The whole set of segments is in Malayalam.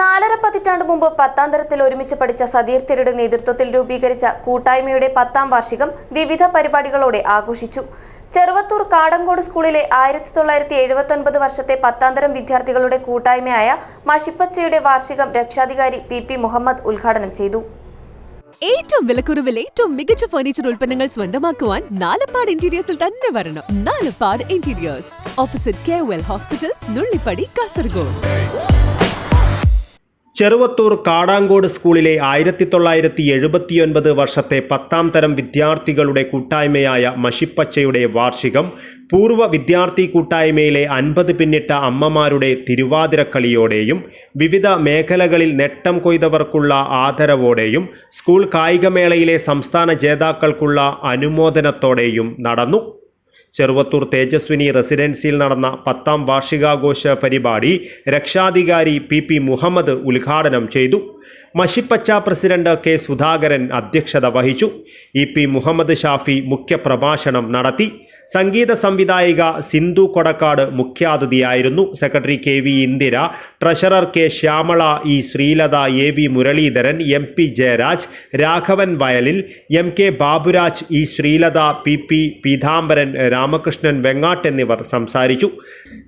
നാലര പതിറ്റാണ്ട് മുമ്പ് പത്താം തരത്തിൽ ഒരുമിച്ച് പഠിച്ച സതീർത്ഥരുടെ നേതൃത്വത്തിൽ രൂപീകരിച്ച കൂട്ടായ്മയുടെ പത്താം വാർഷികം വിവിധ പരിപാടികളോടെ ആഘോഷിച്ചു. ചെറുവത്തൂർ കാടങ്കോട് സ്കൂളിലെ ആയിരത്തി തൊള്ളായിരത്തി എഴുപത്തി ഒൻപത് വർഷത്തെ പത്താം തരം വിദ്യാർത്ഥികളുടെ കൂട്ടായ്മയായ മഷിപ്പച്ചയുടെ വാർഷികം രക്ഷാധികാരി പി പി മുഹമ്മദ് ഉദ്ഘാടനം ചെയ്തു. ഏറ്റവും വിലക്കുറവിൽ ഏറ്റവും മികച്ച ഫർണിച്ചർ ഉൽപ്പന്നങ്ങൾ സ്വന്തമാക്കുവാൻ നാലപ്പാട് ഇന്റീരിയേഴ്സിൽ തന്നെ വരണം. Nalappad interiors opposite K hospital Nullippady Kasaragod Cheruvathur Kadankode സ്കൂളിലെ ആയിരത്തി തൊള്ളായിരത്തി എഴുപത്തിയൊൻപത് വർഷത്തെ പത്താം തരം വിദ്യാർത്ഥികളുടെ കൂട്ടായ്മയായ മഷിപ്പച്ചയുടെ വാർഷികം പൂർവ വിദ്യാർത്ഥി കൂട്ടായ്മയിലെ അൻപത് പിന്നിട്ട അമ്മമാരുടെ തിരുവാതിരക്കളിയോടെയും വിവിധ മേഖലകളിൽ നെട്ടം കൊയ്തവർക്കുള്ള ആദരവോടെയും സ്കൂൾ കായികമേളയിലെ സംസ്ഥാന ജേതാക്കൾക്കുള്ള അനുമോദനത്തോടെയും നടന്നു. ചെറുവത്തൂർ തേജസ്വിനി റെസിഡൻസിയിൽ നടന്ന പത്താം വാർഷികാഘോഷ പരിപാടി രക്ഷാധികാരി പി പി മുഹമ്മദ് ഉദ്ഘാടനം ചെയ്തു. മഷിപ്പച്ച പ്രസിഡന്റ് കെ സുധാകരൻ അധ്യക്ഷത വഹിച്ചു. ഇ പി മുഹമ്മദ് ഷാഫി മുഖ്യപ്രഭാഷണം നടത്തി. സംഗീത സംവിധായിക Sindhu Kodakkad മുഖ്യാതിഥിയായിരുന്നു. Secretary K V Indira treasurer K Shyamala E Sreelatha A V Muraleedharan M P Jayaraj Raghavan Vayalil M K Baburaj E Sreelatha P P Peethambaran Ramakrishnan Vengatt എന്നിവർ സംസാരിച്ചു.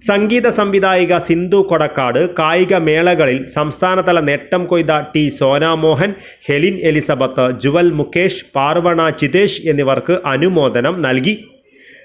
സംഗീത സംവിധായിക സിന്ധു കൊടക്കാട് കായിക മേളകളിൽ സംസ്ഥാനതല നേട്ടം കൊയ്ത T Sonamohan Helin Elizabeth Jewel Mukesh Parvana Chithesh എന്നിവർക്ക് അനുമോദനം നൽകി.